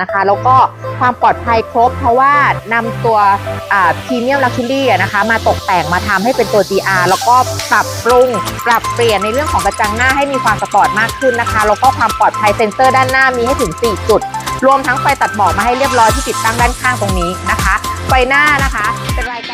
นะคะ แล้วก็ความปลอดภัยครบ เพราะว่านำตัวพรีเมียมลักชัวรี่นะคะ มาตกแต่งมาทำให้เป็นตัว GR แล้วก็ปรับปรุง ปรับเปลี่ยนในเรื่องของกระจังหน้าให้มีความสปอร์ตมากขึ้นนะคะ แล้วก็ความปลอดภัยเซ็นเซอร์ด้านหน้ามีให้ถึง 4 จุด รวมทั้งไฟตัดหมอกมาให้เรียบร้อยที่ติดตั้งด้านข้างตรงนี้นะคะ ไฟหน้านะคะเป็นรายก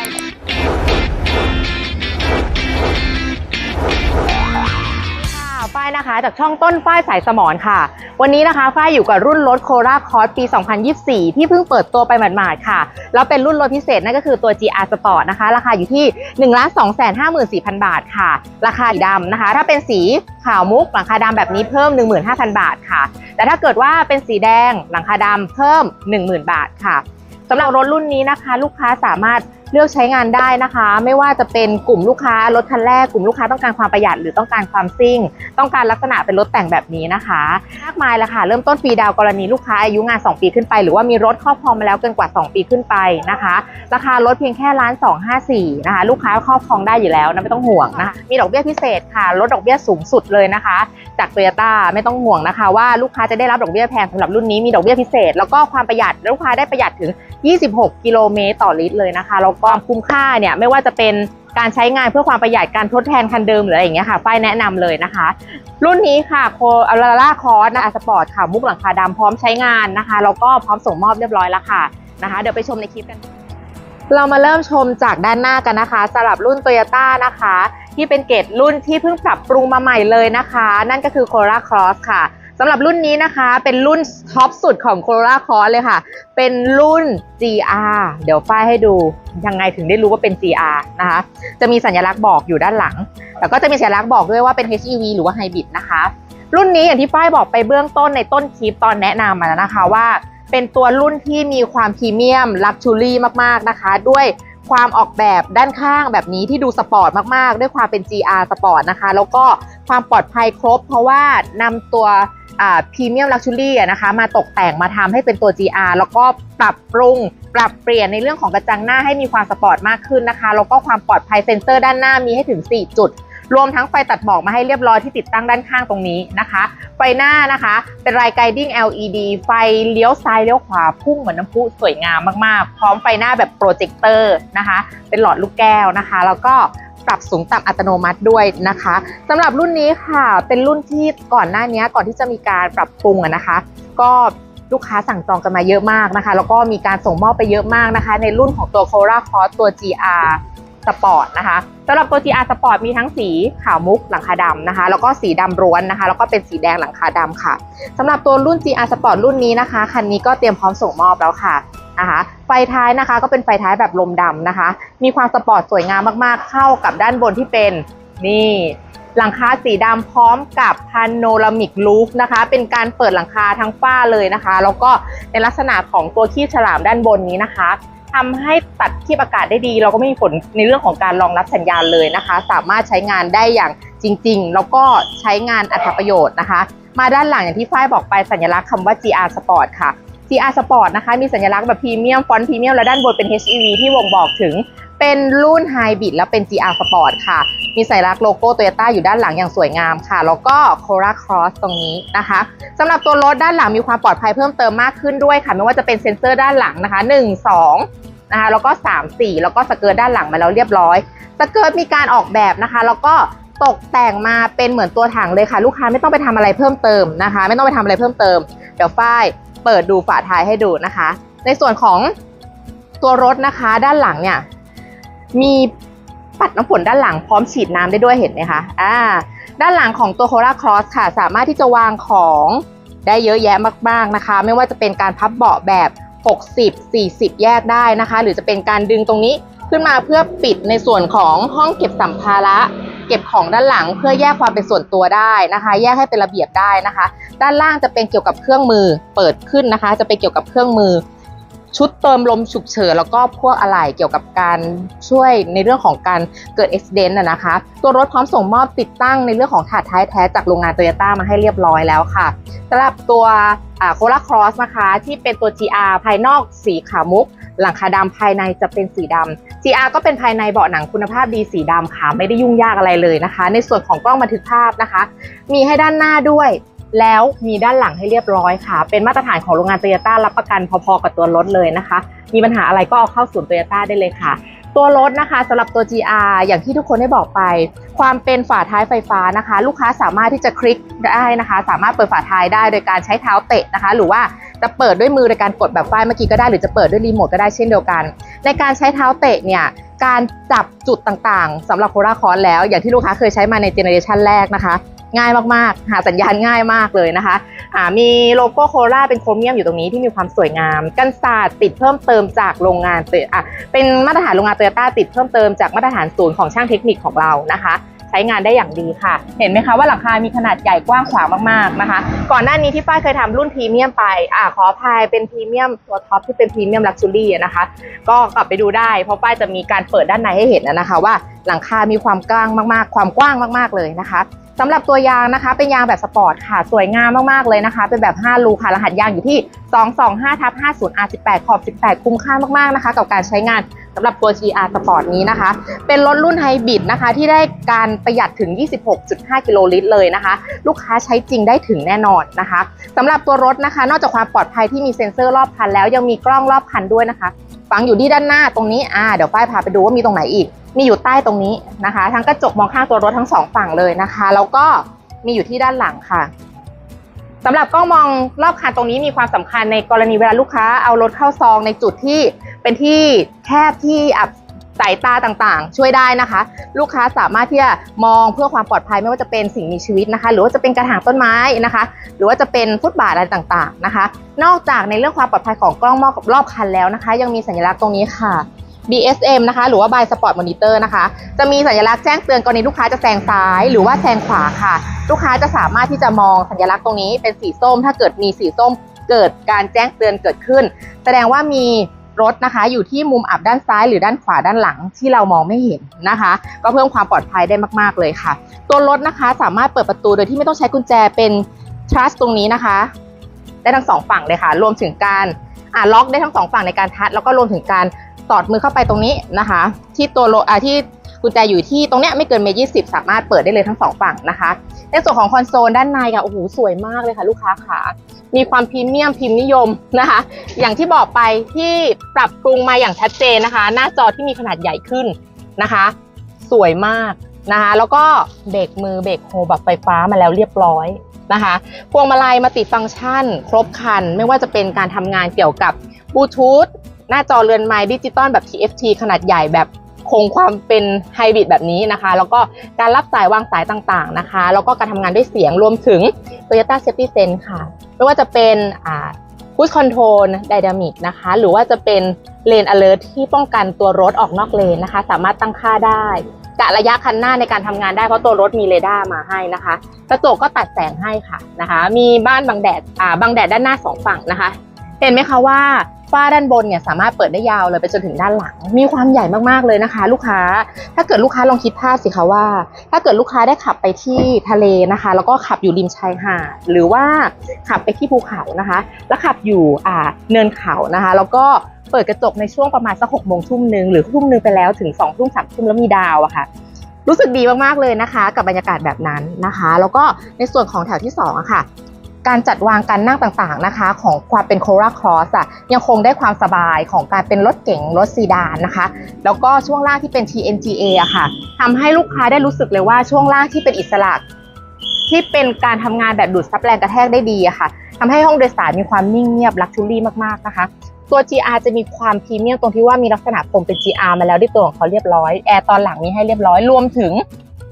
าร จากช่องต้นฝ้ายสายสมอนค่ะ วันนี้นะคะฝ้ายอยู่กับรุ่นรถโคราคอร์สปี 2024 ที่เพิ่งเปิดตัวไปหมาดๆค่ะ แล้วเป็นรุ่นรถพิเศษนั่นก็คือตัว GR Sport นะคะ ราคาอยู่ที่ 1 2 5 4 0 0 0 บาทค่ะ ราคาสีดำนะคะ ถ้าเป็นสีขาวมุกหลังคาดำแบบนี้เพิ่ม 15,000 บาทค่ะ แต่ถ้าเกิดว่าเป็นสีแดงหลังคาดำเพิ่ม 10,000 บาทค่ะสำหรับรถรุ่นนี้นะคะ ลูกค้าสามารถ เลือกใช้งานได้นะคะ ไม่ว่าจะเป็นกลุ่มลูกค้ารถคันแรกกลุ่มลูกค้าต้องการความประหยัดหรือต้องการความซิ่ง ต้องการลักษณะเป็นรถแต่งแบบนี้นะคะมากมายล้วค่ะ เริ่มต้นฟรีดาวกรณีลูกค้าอายุงาน 2 ปีขึ้นไป หรือว่ามีรถครอบครองมาแล้วเกินกว่า 2 ปีขึ้นไปนะคะ ราคารถเพียงแค่ล้าน254นะคะลูกค้าครอบครองได้อยู่แล้วนะไม่ต้องห่วงนะคะมีดอกเบี้ยพิเศษค่ะลดดอกเบี้ยสูงสุดเลยนะคะจากโตโยต้าไม่ต้องห่วงนะคะ ว่าลูกค้าจะได้รับดอกเบี้ยแพงสำหรับรุ่นนี้มีดอกเบี้ยพิเศษ แล้วก็ความประหยัดลูกค้าได้ประหยัดถึง 26 กิโลเมตรต่อลิตรเลยนะคะแล้วก็คุ้มค่าเนี่ยไม่ว่าจะเป็นการใช้งานเพื่อความประหยัดการทดแทนคันเดิมหรืออะไรอย่างเงี้ยค่ะฝ้ายแนะนำเลยนะคะ รุ่นนี้ค่ะโคอาราล่าคอร์สนะสปอร์ตค่ะมุกหลังคาดำพร้อมใช้งานนะคะแล้วก็พร้อมส่งมอบเรียบร้อยแล้วค่ะนะคะ เดี๋ยวไปชมในคลิปกัน เรามาเริ่มชมจากด้านหน้ากันนะคะสำหรับรุ่น Toyota นะคะ ที่เป็นเกรดรุ่นที่เพิ่งปรับปรุงมาใหม่เลยนะคะ นั่นก็คือ Corolla Cross ค่ะสำหรับรุ่นนี้นะคะเป็นรุ่นท็อปสุดของ Corolla Cross เลยค่ะ เป็นรุ่น GR เดี๋ยวฝ้ายให้ดูยังไงถึงได้รู้ว่าเป็น GR นะคะ จะมีสัญลักษณ์บอกอยู่ด้านหลัง แล้วก็จะมีสัญลักษณ์บอกด้วยว่าเป็น HEV หรือว่า Hybrid นะคะ รุ่นนี้อย่างที่ฝ้ายบอกไปเบื้องต้นในต้นคลิปตอนแนะนำมาแล้วนะคะว่าเป็นตัวรุ่นที่มีความพรีเมียมลักชูรี่มากๆนะคะ ด้วย ความออกแบบด้านข้างแบบนี้ที่ดูสปอร์ตมากๆ ด้วยความเป็น GR สปอร์ตนะคะ แล้วก็ความปลอดภัยครบ เพราะว่านำตัวพรีเมียมลักชูรี่นะคะมาตกแต่งมาทำให้เป็นตัว GR แล้วก็ปรับปรุง ปรับเปลี่ยนในเรื่องของกระจังหน้าให้มีความสปอร์ตมากขึ้นนะคะ แล้วก็ความปลอดภัยเซ็นเซอร์ด้านหน้ามีให้ถึง 4 จุด รวมทั้งไฟตัดหมอกมาให้เรียบร้อยที่ติดตั้งด้านข้างตรงนี้นะคะ ไฟหน้านะคะ เป็นรายไกดิ้ง LED ไฟเลี้ยวซ้ายเลี้ยวขวาพุ่งเหมือนน้ำพุสวยงามมากๆ พร้อมไฟหน้าแบบโปรเจคเตอร์นะคะ เป็นหลอดลูกแก้วนะคะ แล้วก็ปรับสูงต่ำอัตโนมัติด้วยนะคะสำหรับรุ่นนี้ค่ะ เป็นรุ่นที่ก่อนหน้านี้ก่อนที่จะมีการปรับปรุงนะคะ ก็ลูกค้าสั่งจองกันมาเยอะมากนะคะ แล้วก็มีการส่งมอบไปเยอะมากนะคะ ในรุ่นของตัว Corolla Cross ตัว GR Sport นะคะสำหรับตัว GR Sport มีทั้งสีขาวมุกหลังคาดำนะคะ แล้วก็สีดำร้วนนะคะ แล้วก็เป็นสีแดงหลังคาดำค่ะสำหรับตัวรุ่น GR Sport รุ่นนี้นะคะ คันนี้ก็เตรียมพร้อมส่งมอบแล้วค่ะนะคะ ไฟท้ายนะคะก็เป็นไฟท้ายแบบลมดำนะคะ มีความสปอร์ตสวยงามมากๆ เข้ากับด้านบนที่เป็นนี่หลังคาสีดำพร้อมกับพานโนรามิกลูฟนะคะ เป็นการเปิดหลังคาทั้งฝ้าเลยนะคะ แล้วก็ในลักษณะของตัวขี้ฉลามด้านบนนี้นะคะ ทำให้ตัดที่อากาศได้ดี เราก็ไม่มีผลในเรื่องของการรองรับสัญญาณเลยนะคะ สามารถใช้งานได้อย่างจริง ๆ แล้วก็ใช้งานอัตประโยชน์นะคะ มาด้านหลังอย่างที่ฝ้ายบอกไปสัญลักษณ์คำว่า GR Sport ค่ะ GR Sport นะคะมีสัญลักษณ์แบบพรีเมียมฟอนต์พรีเมียมและด้านบนเป็น HEV ที่วงบอกถึง เป็นรุ่นไฮบริดและเป็น GR Sport ค่ะ มีสัญลักษณ์โลโก้ Toyota อยู่ด้านหลังอย่างสวยงามค่ะ แล้วก็ Corolla Cross ตรงนี้นะคะสำหรับตัวรถด้านหลังมีความปลอดภัยเพิ่มเติมมากขึ้นด้วยค่ะ ไม่ว่าจะเป็นเซ็นเซอร์ด้านหลังนะคะ 1 2นะคะแล้วก็ 3 4 แล้วก็สเกิร์ตด้านหลังมาแล้วเรียบร้อย สเกิร์ตมีการออกแบบนะคะ แล้วก็ตกแต่งมาเป็นเหมือนตัวถังเลยค่ะ ลูกค้าไม่ต้องไปทำอะไรเพิ่มเติมนะคะ ไม่ต้องไปทำอะไรเพิ่มเติม เดี๋ยวฝ้ายเปิดดูฝาท้ายให้ดูนะคะ ในส่วนของตัวรถนะคะ ด้านหลังเนี่ย มีปัดน้ำฝนด้านหลังพร้อมฉีดน้ำได้ด้วยเห็นไหมคะอ่าด้านหลังของตัว Corolla Cross ค่ะ สามารถที่จะวางของได้เยอะแยะมากๆนะคะ ไม่ว่าจะเป็นการพับเบาะแบบ 60 40 แยกได้นะคะ หรือจะเป็นการดึงตรงนี้ขึ้นมาเพื่อปิดในส่วนของห้องเก็บสัมภาระเก็บของด้านหลังเพื่อแยกความเป็นส่วนตัวได้นะคะ แยกให้เป็นระเบียบได้นะคะ ด้านล่างจะเป็นเกี่ยวกับเครื่องมือเปิดขึ้นนะคะ จะเป็นเกี่ยวกับเครื่องมือ ชุดเติมลมฉุกเฉินแล้วก็พวกอะไหล่เกี่ยวกับการช่วยในเรื่องของการเกิดอุบิเหตุนะนะคะ ตัวรถพร้อมส่งมอบติดตั้งในเรื่องของถาดท้ายแท้จากโรงงานโตโยต้ามาให้เรียบร้อยแล้วค่ะสำหรับตัวโคลาครอสนะคะที่เป็นตัว GR ภายนอกสีขาวมุก หลังคาดำภายในจะเป็นสีดำ GR ก็เป็นภายในเบาะหนังคุณภาพดีสีดำค่ะไม่ได้ยุ่งยากอะไรเลยนะคะ ในส่วนของกล้องบันทึกภาพนะคะ มีให้ด้านหน้าด้วย แล้วมีด้านหลังให้เรียบร้อยค่ะ เป็นมาตรฐานของโรงงานโตโยต้ารับประกันพอๆกับตัวรถเลยนะคะ มีปัญหาอะไรก็เอาเข้าศูนย์โตโยต้าได้เลยค่ะ ตัวรถนะคะสำหรับตัว GR อย่างที่ทุกคนได้บอกไป ความเป็นฝาท้ายไฟฟ้านะคะ ลูกค้าสามารถที่จะคลิกได้นะคะ สามารถเปิดฝาท้ายได้โดยการใช้เท้าเตะนะคะ หรือว่าจะเปิดด้วยมือในการกดแบบฝ้ายเมื่อกี้ก็ได้หรือจะเปิดด้วยรีโมทก็ได้เช่นเดียวกัน ในการใช้เท้าเตะเนี่ยการจับจุดต่างๆสำหรับโคราคอนแล้ว อย่างที่ลูกค้าเคยใช้มาในเจเนอเรชันแรกนะคะ ง่ายมากๆ หาสัญญาณง่ายมากเลยนะคะอ่ามีโลโก้โคราเป็นโครเมียมอยู่ตรงนี้ที่มีความสวยงาม กันศาสตร์ติดเพิ่มเติมจากโรงงานเตอะเป็นมาตรฐานโรงงานโตโยต้าติดเพิ่มเติมจากมาตรฐานศูนย์ของช่างเทคนิคของเรานะคะใช้งานได้อย่างดีค่ะ เห็นไหมคะว่าหลังคามีขนาดใหญ่กว้างขวางมากๆนะคะ ก่อนหน้านี้ที่ป้ายเคยทำรุ่นพรีเมียมไปอ่าขออภัยเป็นพรีเมียมตัวท็อปที่เป็นพรีเมียมลักชัวรี่นะคะ ก็กลับไปดูได้ เพราะป้ายจะมีการเปิดด้านในให้เห็นนะคะ ว่าหลังคามีความกว้างมากๆ ความกว้างมากๆเลยนะคะสำหรับตัวยางนะคะเป็นยางแบบสปอร์ตค่ะ สวยงามมากๆเลยนะคะ เป็นแบบ5รูค่ะ รหัสยางอยู่ที่ 225ทับ50 R18 ขอบ 18 คุ้มค่ามากๆนะคะ กับการใช้งานสำหรับตัว GR Sport นี้นะคะ เป็นรถรุ่นไฮบริดนะคะ ที่ได้การประหยัดถึง 26.5 กิโลลิตรเลยนะคะ ลูกค้าใช้จริงได้ถึงแน่นอนนะคะสำหรับตัวรถนะคะ นอกจากความปลอดภัยที่มีเซ็นเซอร์รอบคันแล้วยังมีกล้องรอบคันด้วยนะคะฝังอยู่ที่ด้านหน้าตรงนี้อ่าเดี๋ยวฝ้ายพาไปดูว่ามีตรงไหนอีก มีอยู่ใต้ตรงนี้นะคะ ทั้งกระจกมองข้างตัวรถทั้งสองฝั่งเลยนะคะแล้วก็มีอยู่ที่ด้านหลังค่ะสำหรับกล้องมองรอบคันตรงนี้มีความสำคัญในกรณีเวลาลูกค้าเอารถเข้าซองในจุดที่เป็นที่แคบที่อับสายตาต่างๆ ช่วยได้นะคะ ลูกค้าสามารถที่จะมองเพื่อความปลอดภัยไม่ว่าจะเป็นสิ่งมีชีวิตนะคะ หรือว่าจะเป็นกระถางต้นไม้นะคะ หรือว่าจะเป็นฟุตบาทอะไรต่างๆนะคะ นอกจากในเรื่องความปลอดภัยของกล้องมองกับรอบคันแล้วนะคะ ยังมีสัญลักษณ์ตรงนี้ค่ะ BSM นะคะ หรือว่า By Sport Monitor นะคะ จะมีสัญลักษณ์แจ้งเตือนกรณีลูกค้าจะแซงซ้ายหรือว่าแซงขวาค่ะ ลูกค้าจะสามารถที่จะมองสัญลักษณ์ตรงนี้เป็นสีส้ม ถ้าเกิดมีสีส้มเกิดการแจ้งเตือนเกิดขึ้น แสดงว่ามีรถนะคะ อยู่ที่มุมอับด้านซ้ายหรือด้านขวาด้านหลังที่เรามองไม่เห็นนะคะ ก็เพิ่มความปลอดภัยได้มากๆเลยค่ะ ตัวรถนะคะสามารถเปิดประตูโดยที่ไม่ต้องใช้กุญแจเป็น trust ตรงนี้นะคะ ได้ทั้งสองฝั่งเลยค่ะ รวมถึงการอ่าล็อกได้ทั้งสองฝั่งในการทัชแล้วก็รวมถึงการ สอดมือเข้าไปตรงนี้นะคะ ที่ตัวโลอ่าที่กุญแจอยู่ที่ตรงเนี้ยไม่เกินเมตรยี่สิบสามารถเปิดได้เลยทั้งสองฝั่งนะคะ ในส่วนของคอนโซลด้านในค่ะโอ้โหสวยมากเลยค่ะ ลูกค้าขามีความพรีเมียมพิมพ์นิยมนะคะ อย่างที่บอกไปที่ปรับปรุงมาอย่างชัดเจนนะคะ หน้าจอที่มีขนาดใหญ่ขึ้นนะคะ สวยมากนะคะ แล้วก็เบรกมือเบรกโฮแบบไฟฟ้ามาแล้วเรียบร้อยนะคะพวงมาลัยมาติฟังก์ชัน ครบครัน ไม่ว่าจะเป็นการทำงานเกี่ยวกับบลูทูธ หน้าจอเรือนไม้ดิจิตอลแบบ TFT ขนาดใหญ่แบบคงความเป็นไฮบริดแบบนี้นะคะ แล้วก็การรับสายวางสายต่างๆนะคะ แล้วก็การทำงานด้วยเสียงรวมถึง Toyota Safety Sense ค่ะ ไม่ว่าจะเป็นอ่า Cruise Control Dynamic นะคะ หรือว่าจะเป็น Lane Alert ที่ป้องกันตัวรถออกนอกเลนนะคะ สามารถตั้งค่าได้กะระยะคันหน้าในการทำงานได้เพราะตัวรถมีเรดาร์มาให้นะคะ กระจกก็ตัดแสงให้ค่ะนะคะ มีบ้านบังแดดอ่าบังแดดด้านหน้าสองฝั่งนะคะ เห็นไหมคะว่า ฝ้าด้านบนเนี่ยสามารถเปิดได้ยาวเลยไปจนถึงด้านหลัง มีความใหญ่มากๆเลยนะคะ ลูกค้า ถ้าเกิดลูกค้าลองคิดภาพสิคะว่า ถ้าเกิดลูกค้าได้ขับไปที่ทะเลนะคะ แล้วก็ขับอยู่ริมชายหาดหรือว่าขับไปที่ภูเขานะคะ แล้วขับอยู่อ่าเนินเขานะคะ แล้วก็เปิดกระจกในช่วงประมาณสักหกโมงทุ่มหนึ่งหรือทุ่มหนึ่งไปแล้วถึงสองทุ่มสามทุ่มแล้วมีดาวอะค่ะรู้สึกดีมากๆเลยนะคะ กับบรรยากาศแบบนั้นนะคะ แล้วก็ในส่วนของแถวที่สองอะค่ะ การจัดวางการนั่งต่างๆนะคะ ของความเป็นโคราครอสอะยังคงได้ความสบายของการเป็นรถเก๋งรถซีดานนะคะ แล้วก็ช่วงล่างที่เป็น TNGA อะค่ะทำให้ลูกค้าได้รู้สึกเลยว่าช่วงล่างที่เป็นอิสระที่เป็นการทำงานแบบดูดซับแรงกระแทกได้ดีอะค่ะทำให้ห้องโดยสารมีความนิ่งเงียบลักชูรี่มากๆนะคะ ตัว GR จะมีความพรีเมียมตรงที่ว่ามีลักษณะโคงเป็น GR มาแล้วด้วยตัวของเขาเรียบร้อย แอร์ตอนหลังมีให้เรียบร้อย รวมถึง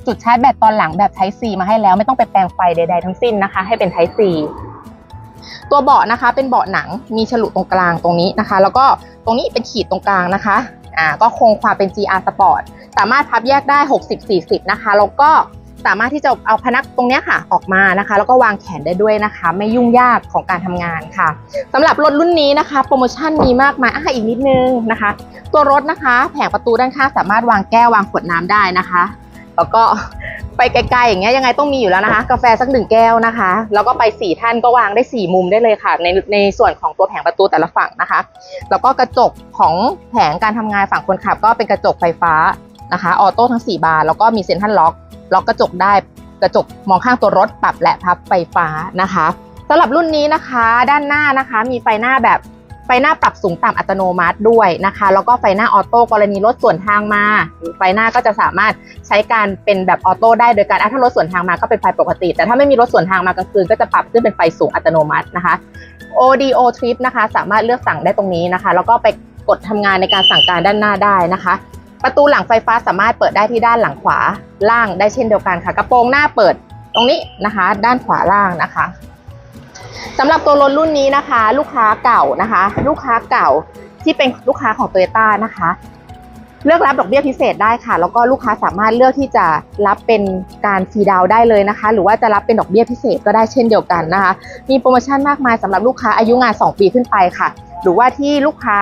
จุดชาร์จแบตตอนหลังแบบ Type C มาให้แล้วไม่ต้องไปแปลงไฟใดๆทั้งสิ้นนะคะ ให้เป็น Type C ตัวเบาะนะคะเป็นเบาะหนังมีฉลุตรงกลางตรงนี้นะคะ แล้วก็ตรงนี้เป็นขีดตรงกลางนะคะอ่าก็คงความเป็น GR Sport สามารถพับแยกได้ 60-40 นะคะ แล้วก็สามารถที่จะเอาพนักตรงเนี้ยค่ะออกมานะคะ แล้วก็วางแขนได้ด้วยนะคะ ไม่ยุ่งยากของการทำงานค่ะสำหรับรถรุ่นนี้นะคะ โปรโมชั่นมีมากมายอะอีกนิดนึงนะคะ ตัวรถนะคะ แผงประตูด้านข้างสามารถวางแก้ววางขวดน้ำได้นะคะ แล้วก็ไปไกลๆอย่างเงี้ยยังไงต้องมีอยู่แล้วนะคะ กาแฟสักหนึ่งแก้วนะคะ แล้วก็ไปสี่ท่านก็วางได้สี่มุมได้เลยค่ะ ในในส่วนของตัวแผงประตูแต่ละฝั่งนะคะ แล้วก็กระจกของแผงการทำงานฝั่งคนขับ ก็เป็นกระจกไฟฟ้านะคะออโต้ทั้ง 4 บานแล้วก็มีเซ็นทรัลล็อกล็อกกระจกได้กระจกมองข้างตัวรถปรับและพับไฟฟ้านะคะสำหรับรุ่นนี้นะคะ ด้านหน้านะคะ มีไฟหน้าแบบ ไฟหน้าปรับสูงต่ำอัตโนมัติด้วยนะคะ แล้วก็ไฟหน้าออโต้กรณีรถสวนทางมา ไฟหน้าก็จะสามารถใช้การเป็นแบบออโต้ได้โดยการถ้ารถสวนทางมาก็เป็นไฟปกติ แต่ถ้าไม่มีรถสวนทางมากลางคืนก็จะปรับขึ้นเป็นไฟสูงอัตโนมัตินะคะ ODO Trip นะคะ สามารถเลือกสั่งได้ตรงนี้นะคะ แล้วก็ไปกดทำงานในการสั่งการด้านหน้าได้นะคะประตูหลังไฟฟ้าสามารถเปิดได้ที่ด้านหลังขวาล่างได้เช่นเดียวกันค่ะ กระโปรงหน้าเปิดตรงนี้นะคะ ด้านขวาล่างนะคะ สำหรับตัวรถรุ่นนี้นะคะ ลูกค้าเก่านะคะ ลูกค้าเก่าที่เป็นลูกค้าของ t o y ยต้านะคะ เลือกรับดอกเบี้ยพิเศษได้ค่ะ แล้วก็ลูกค้าสามารถเลือกที่จะรับเป็นการฟรีดาวได้เลยนะคะ หรือว่าจะรับเป็นดอกเบี้ยพิเศษก็ได้เช่นเดียวกันนะคะ มีโปรโมชั่นมากมายสำหรับลูกค้าอายุงาน 2 ปีขึ้นไปค่ะ หรือว่าที่ลูกค้า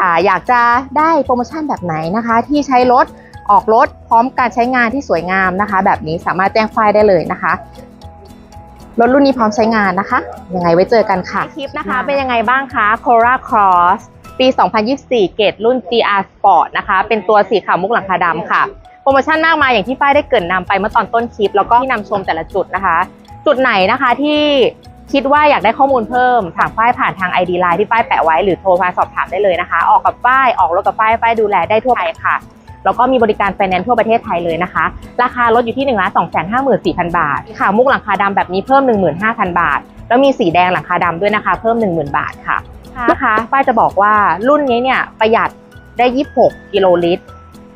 อาอยากจะได้โปรโมชั่นแบบไหนนะคะ ที่ใช้รถออกรถพร้อมการใช้งานที่สวยงามนะคะ แบบนี้สามารถแจ้งไฟล์ได้เลยนะคะ รถรุ่นนี้พร้อมใช้งานนะคะ ยังไงไว้เจอกันค่ะ คลิปนะคะ เป็นยังไงบ้างคะ Cora Cross ปี 2024 เกรดรุ่น GR Sport นะคะ เป็นตัวสีขาวมุกหลังคาดำค่ะ โปรโมชั่นมากมายอย่างที่ฝ้ายได้เกรินนำไปเมื่อตอนต้นคลิป แล้วก็ที่นำชมแต่ละจุดนะคะ จุดไหนนะคะที่คิดว่าอยากได้ข้อมูลเพิ่มถามฝ้ายผ่านทาง ID Line ที่ฝ้ายแปะไว้หรือโทรมาสอบถามได้เลยนะคะ ออกกับฝ้ายออกรถกับฝ้ายฝ้ายดูแลได้ทั่วไปค่ะ แล้วก็มีบริการไฟแนนซ์ทั่วประเทศไทยเลยนะคะ ราคารถอยู่ที่1นึ่งล้านสองแสนห้าหมื่นสี่พันบาทค่ะมุกหลังคาดำแบบนี้เพิ่ม 15,000 บาท แล้วมีสีแดงหลังคาดำด้วยนะคะ เพิ่ม 10,000 บาทค่ะนะคะฝ้ายจะบอกว่ารุ่นนี้เนี่ยประหยัดได้ 26 กิโลลิตร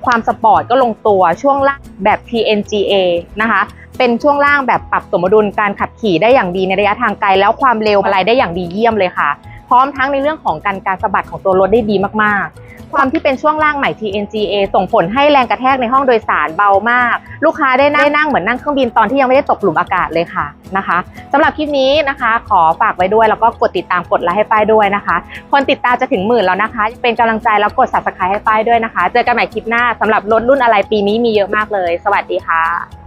ความสปอร์ตก็ลงตัวช่วงล่างแบบ TNGA นะคะ เป็นช่วงล่างแบบปรับสมดุลการขับขี่ได้อย่างดีในระยะทางไกล แล้วความเร็วอะไรได้อย่างดีเยี่ยมเลยค่ะ พร้อมทั้งในเรื่องของการการสะบัดของตัวรถได้ดีมากๆ ความที่เป็นช่วงล่างใหม่ TNGA ส่งผลให้แรงกระแทกในห้องโดยสารเบามาก ลูกค้าได้นั่งได้นั่งเหมือนนั่งเครื่องบินตอนที่ยังไม่ได้ตกหลุมอากาศเลยค่ะนะคะสำหรับคลิปนี้นะคะ ขอฝากไว้ด้วยแล้วก็กดติดตามกดไลค์ให้ป้ายด้วยนะคะ คนติดตามจะถึงหมื่นแล้วนะคะ เป็นกำลังใจแล้วกด subscribe ให้ป้ายด้วยนะคะ เจอกันใหม่คลิปหน้าสำหรับรถรุ่นอะไรปีนี้มีเยอะมากเลย สวัสดีค่ะ